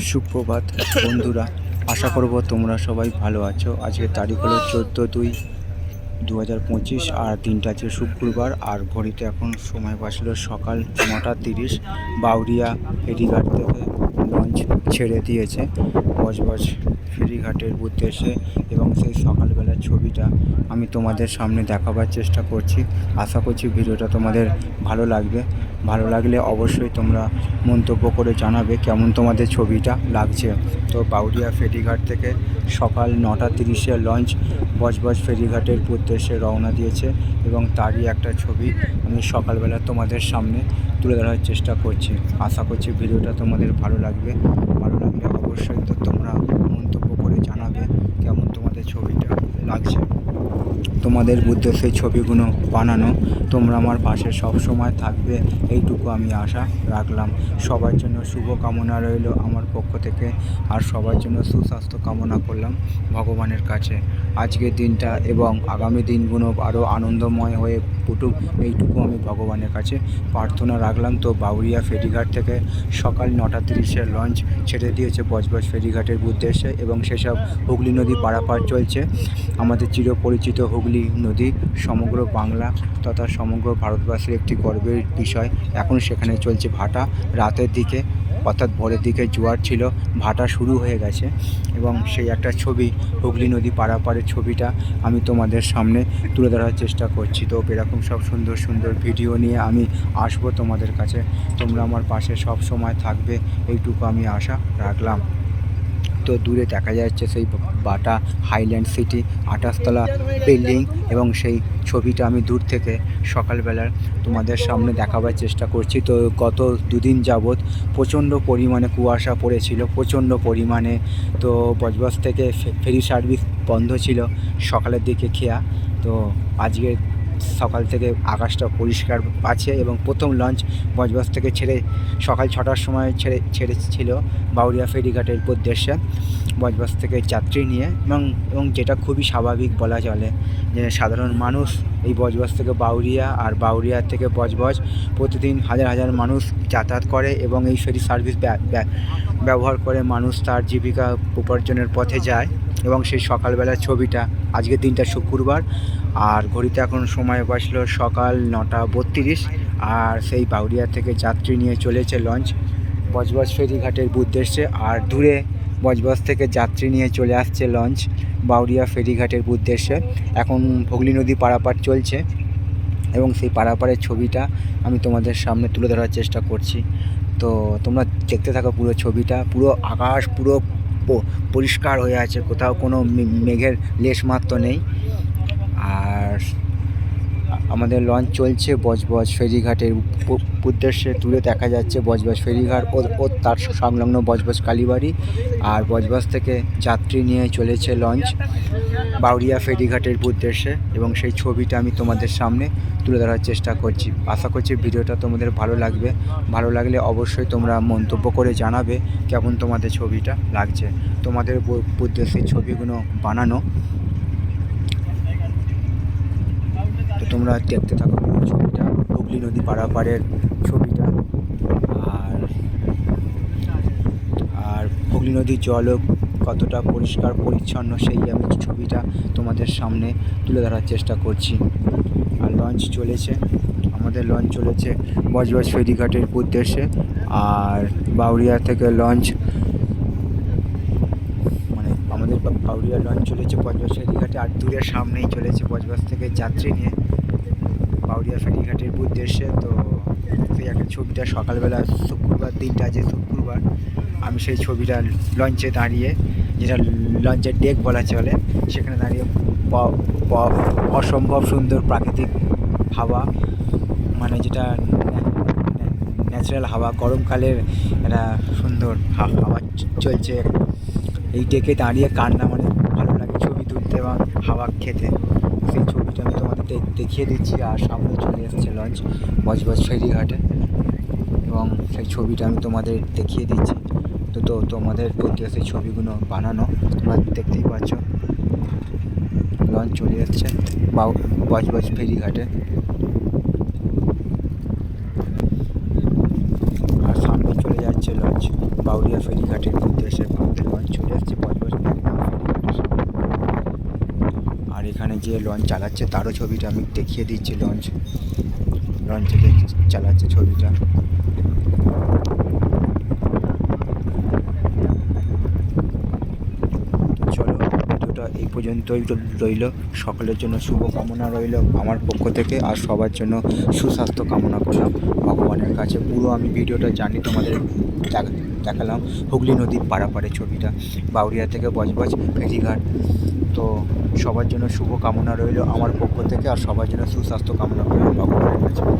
সুপ্রভাত, বন্ধুরা। আশা করব তোমরা সবাই ভালো আছো। আজকের তারিখ হলো চোদ্দ দুই দু হাজার পঁচিশ আর দিনটা আছে শুক্রবার। আর ঘড়িতে এখন সময় বাঁচল সকাল নটা তিরিশ। বাউরিয়া ফেরিঘাট থেকে লঞ্চ ছেড়ে দিয়েছে। বজবজ ফেরিঘাটের উদ্দেশ্যে এবং সেই সকালবেলার ছবিটা আমি তোমাদের সামনে দেখাবার চেষ্টা করছি। আশা করছি ভিডিওটা তোমাদের ভালো লাগবে। ভালো লাগলে অবশ্যই তোমরা মন্তব্য করে জানাবে কেমন তোমাদের ছবিটা লাগছে। তো বাউরিয়া ফেরিঘাট থেকে সকাল নটা তিরিশে লঞ্চ বজবজ ফেরিঘাটের উদ্দেশ্যে রওনা দিয়েছে এবং তারই একটা ছবি আমি সকালবেলা তোমাদের সামনে তুলে ধরার চেষ্টা করছি। আশা করছি ভিডিওটা তোমাদের ভালো লাগবে। ভালো লাগলে অবশ্যই তো তোমরা মন্তব্য করে জানাবে কেমন তোমাদের ছবিটা লাগছে। তোমাদের সেই ছবিগুলো বানানো। তোমরা আমার পাশে সব সময় থাকবে। এইটুকু আমি আশা রাখলাম। সবার জন্য শুভ কামনা রইল আমার পক্ষ থেকে। আর সবার জন্য সুস্বাস্থ্য কামনা করলাম ভগবানের কাছে। আজকের দিনটা এবং আগামী দিনগুলো আরও আনন্দময় হয়ে ফুটুক এইটুকু আমি ভগবানের কাছে প্রার্থনা রাখলাম। তো বাউরিয়া ফেরিঘাট থেকে সকাল নটা তিরিশের লঞ্চ ছেড়ে দিয়েছে বজবজ ফেরিঘাটের উদ্দেশ্যে এবং সেসব হুগলি নদী পারাপার চলছে। আমাদের চিরপরিচিত হুগলি নদী, সমগ্র বাংলা তথা সমগ্র ভারতবর্ষের একটি গর্বের বিষয়। এখন সেখানে চলছে ভাটা। রাতের দিকে, অর্থাৎ ভোরের দিকে জোয়ার ছিল, ভাটা শুরু হয়ে গেছে এবং সেই একটা ছবি, হুগলি নদী পারাপারের ছবিটা আমি তোমাদের সামনে তুলে ধরার চেষ্টা করছি। তো এরকম সব সুন্দর সুন্দর ভিডিও নিয়ে আমি আসব তোমাদের কাছে। তোমরা আমার পাশে সব সময় থাকবে, এইটুকু আমি আশা রাখলাম। তো দূরে দেখা যাচ্ছে সেই বাটা হাইল্যান্ড সিটি আটাশতলা বিল্ডিং এবং সেই ছবিটা আমি দূর থেকে সকালবেলার তোমাদের সামনে দেখাবার চেষ্টা করছি। তো গত দুদিন যাবৎ প্রচণ্ড পরিমাণে কুয়াশা পড়েছিল, প্রচণ্ড পরিমাণে তো বজবজ থেকে ফেরি সার্ভিস বন্ধ ছিল সকালের দিকে খেয়া। তো আজকে সকাল থেকে আকাশটা পরিষ্কার আছে এবং প্রথম লঞ্চ বজবজ থেকে ছেড়ে সকাল ছটার সময় ছেড়ে, ছেড়েছিল বাউরিয়া ফেরিঘাটের উদ্দেশ্যে বজবজ থেকে যাত্রী নিয়ে এবং এবং যেটা খুবই স্বাভাবিক বলা চলে যে সাধারণ মানুষ এই বজবজ থেকে বাউরিয়া আর বাউরিয়া থেকে বজবজ প্রতিদিন হাজার হাজার মানুষ যাতায়াত করে এবং এই ফেরি সার্ভিস ব্যা- ব্যা- ব্যবহার করে মানুষ তার জীবিকা উপার্জনের পথে যায়। এবং সেই সকালবেলার ছবিটা আজকের দিনটা শুক্রবার, আর ঘড়িতে এখন সময় বাঁচল সকাল নটা বত্রিশ, আর সেই বাউরিয়া থেকে যাত্রী নিয়ে চলেছে লঞ্চ, বজবজ ফেরিঘাটের উদ্দেশ্যে, আর দূরে বজবজ থেকে যাত্রী নিয়ে চলে আসছে লঞ্চ বাউরিয়া ফেরিঘাটের উদ্দেশ্যে। এখন হুগলি নদী পারাপার চলছে, এবং সেই পারাপারের ছবিটা আমি তোমাদের সামনে তুলে ধরার চেষ্টা করছি। তো তোমরা দেখতে থাকো পুরো ছবিটা, পুরো আকাশ, পুরো পরিষ্কার হয়ে আছে কোথাও কোনো মেঘের লেশমাত্র নেই। আমাদের লঞ্চ চলছে বজবজ ফেরিঘাটের উদ্দেশ্যে দূরে দেখা যাচ্ছে বজবজ ফেরিঘাট ও ও তার সংলগ্ন বজবজ কালীবাড়ি আর বজবজ থেকে যাত্রী নিয়ে চলেছে লঞ্চ বাউরিয়া ফেরিঘাটের উদ্দেশ্যে এবং সেই ছবিটা আমি তোমাদের সামনে তুলে ধরার চেষ্টা করছি। আশা করছি ভিডিওটা তোমাদের ভালো লাগবে। ভালো লাগলে অবশ্যই তোমরা মন্তব্য করে জানাবে কেমন তোমাদের ছবিটা লাগছে। তোমাদের উদ্দেশ্যে ছবিগুলো বানানো তো তোমরা দেখতে থাকো ছবিটা, হুগলি নদী পারাপারের ছবিটা। আর আর হুগলি নদীর জলও কতটা পরিষ্কার, পরিচ্ছন্ন সেই আমি ছবিটা তোমাদের সামনে তুলে ধরার চেষ্টা করছি। আর লঞ্চ চলেছে, আমাদের লঞ্চ চলেছে বজবজ ফেরিঘাটের উদ্দেশ্যে। আর বাউরিয়া থেকে লঞ্চ মানে আমাদের বাউরিয়া লঞ্চ চলেছে বজবজ ফেরিঘাটে, আর দূরের সামনেই চলেছে বজবজ থেকে যাত্রী নিয়ে। বাউরিয়া ফেরিঘাটের উদ্দেশ্যে, তো সেই একটা ছবিটা সকালবেলা, শুক্রবার দিনটা যে শুক্রবার, আমি সেই ছবিটা লঞ্চে দাঁড়িয়ে, যেটা লঞ্চের ডেক বলা চলে, সেখানে দাঁড়িয়ে অসম্ভব সুন্দর প্রাকৃতিক হাওয়া মানে যেটা ন্যাচারাল হাওয়া, গরমকালের একটা সুন্দর হাওয়া চলছে। এই ডেকে দাঁড়িয়ে কান্না মানে ভালো লাগে ছবি তুলতে এবং হাওয়া খেতে সেই ছবিটা আমি তোমাদের দে- দেখিয়ে দিচ্ছি আর সামনে চলে এসেছে লঞ্চ বজবজ ফেরিঘাটে এবং সেই ছবিটা আমি তোমাদের দেখিয়ে দিচ্ছি। তো তো তোমাদের প্রতি সেই ছবিগুলো বানানো। তোমরা দেখতেই পাচ্ছ। লঞ্চ চলে এসছে বজবজ ফেরিঘাটে আর সামনে চলে যাচ্ছে লঞ্চ বাউরিয়া ফেরিঘাটের উদ্দেশ্যে। আমাদের লঞ্চ চলে এসেছে বজবজ ম্যাগনাম ফেরিঘাটের সামনে। আর এখানে যে লঞ্চ চালাচ্ছে, তারও ছবিটা আমি দেখিয়ে দিচ্ছি লঞ্চ লঞ্চ চালাচ্ছে ছবিটা। চলো ভিডিওটা এই পর্যন্তই রইল। সকলের জন্য শুভ কামনা রইল আমার পক্ষ থেকে, আর সবার জন্য সুস্বাস্থ্য কামনা করলাম ভগবানের কাছে। পুরো আমি ভিডিওটা জানি, তোমাদের দেখালাম হুগলি নদীর পাড়াপাড়ে ছবিটা। বাউরিয়া থেকে বজবজ ফেরিঘাট তো সবার জন্য শুভ কামনা রইল আমার পক্ষ থেকে আর সবার জন্য সুস্বাস্থ্য কামনা করলাম ভগবানের কাছে